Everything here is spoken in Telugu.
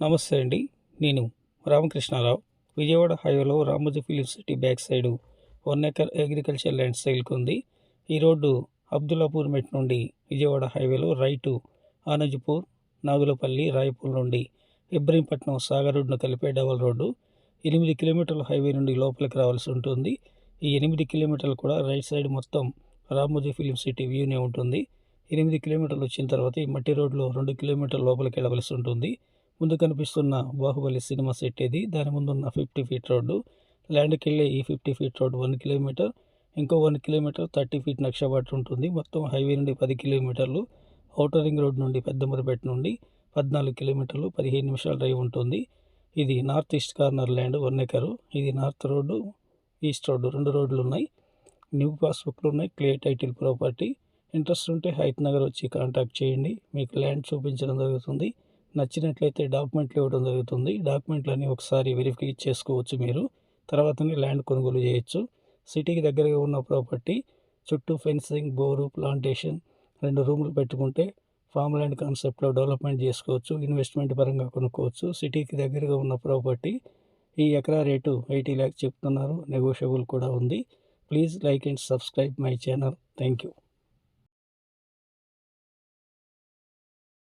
నమస్తే అండి. నేను రామకృష్ణారావు. విజయవాడ హైవేలో Ramoji film city back side one acre agriculture land సేల్కి ఉంది. ఈ రోడ్డు అబ్దుల్లాపూర్ మెట్ నుండి విజయవాడ హైవేలో రైటు ఆనజ్పూర్ నాగులపల్లి రాయపూర్ నుండి ఇబ్రహీంపట్నం సాగర్ రోడ్డును కలిపే డబల్ రోడ్డు ఎనిమిది కిలోమీటర్ల హైవే నుండి లోపలికి రావాల్సి ఉంటుంది. ఈ ఎనిమిది కిలోమీటర్లు కూడా రైట్ సైడ్ మొత్తం రామోజీ ఫిలిం సిటీ వ్యూనే ఉంటుంది. ఎనిమిది కిలోమీటర్లు వచ్చిన తర్వాత ఈ మట్టి రోడ్లో రెండు కిలోమీటర్ల లోపలికి వెళ్ళవలసి ఉంటుంది. ముందు కనిపిస్తున్న బాహుబలి సినిమా సెట్ ఇది దాని ముందు ఉన్న ఫిఫ్టీ ఫీట్ రోడ్డు. ల్యాండ్కి వెళ్ళే ఈ fifty feet road one kilometre. ఇంకో వన్ కిలోమీటర్ థర్టీ ఫీట్ నక్షబాటు ఉంటుంది. మొత్తం హైవే నుండి పది కిలోమీటర్లు. ఔటర్ రింగ్ రోడ్ నుండి పెద్దమరిపేట నుండి పద్నాలుగు కిలోమీటర్లు పదిహేను నిమిషాల డ్రైవ్ ఉంటుంది. ఇది north east corner land one acre. ఇది నార్త్ రోడ్డు ఈస్ట్ రోడ్డు రెండు రోడ్లు ఉన్నాయి న్యూ పాస్బుక్లు ఉన్నాయి. Clear title property. ఇంట్రెస్ట్ ఉంటే హైత్ నగర్ వచ్చి కాంటాక్ట్ చేయండి. మీకు ల్యాండ్ చూపించడం జరుగుతుంది. నచ్చినట్లయితే డాక్యుమెంట్లు ఇవ్వడం జరుగుతుంది. డాక్యుమెంట్లన్నీ ఒకసారి వెరిఫై చేసుకోవచ్చు మీరు. తర్వాతనే ల్యాండ్ కొనుగోలు చేయొచ్చు. సిటీకి దగ్గరగా ఉన్న ప్రాపర్టీ చుట్టూ ఫెన్సింగ్ బోరు ప్లాంటేషన్ రెండు రూములు పెట్టుకుంటే ఫామ్ ల్యాండ్ కాన్సెప్ట్లో డెవలప్మెంట్ చేసుకోవచ్చు. ఇన్వెస్ట్మెంట్ పరంగా కొనుక్కోవచ్చు. సిటీకి దగ్గరగా ఉన్న ప్రాపర్టీ ఈ ఎకరా రేటు ఎయిటీ ల్యాక్స్ చెప్తున్నారు. నెగోషియబుల్ కూడా ఉంది. Please like and subscribe my channel. Thank you.